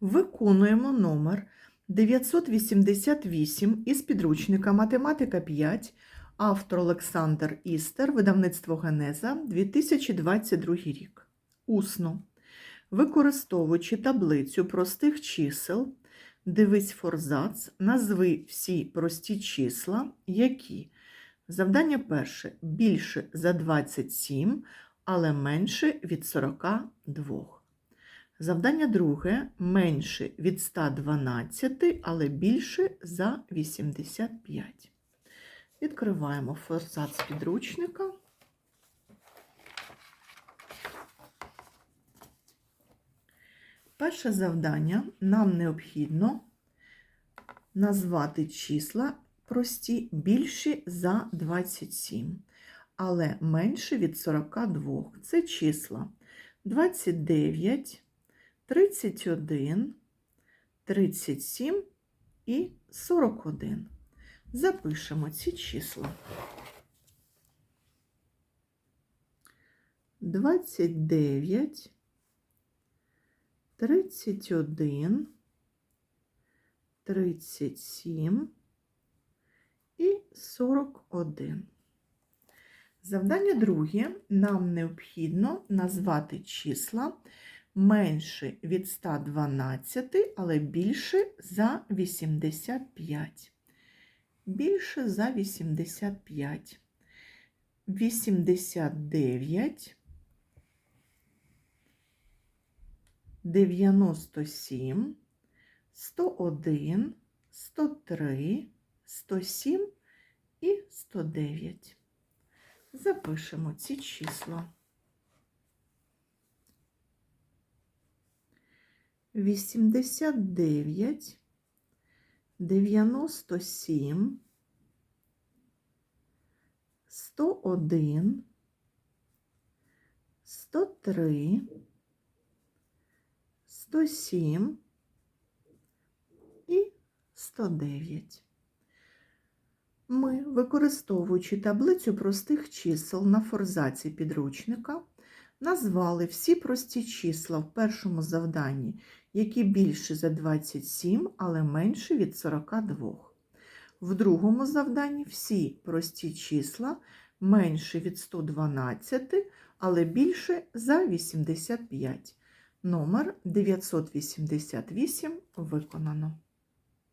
Виконуємо номер 988 із підручника Математика 5, автор Олександр Істер, видавництво Генеза, 2022 рік. Усно. Використовуючи таблицю простих чисел, дивись форзац, назви всі прості числа, які. Завдання перше більше за 27, але менше від 42. Завдання друге менше від 112, але більше за 85. Відкриваємо форзац підручника. Перше завдання нам необхідно назвати числа прості більші за 27, але менше від 42. Це числа 29, 31, 37 і 41. Запишемо ці числа. 29, 31, 37 і 41. Завдання друге. Нам необхідно назвати числа менше від 112, але більше за 85. Більше за 85. 89, 97, 101, 103, 107 і 109. Запишемо ці числа. 89, 97, 101, 103, 107 і 109. Ми, використовуючи таблицю простих чисел на форзаці підручника, назвали всі прості числа в першому завданні, які більше за 27, але менше від 42. В другому завданні всі прості числа менше від 112, але більше за 85. Номер 988 виконано.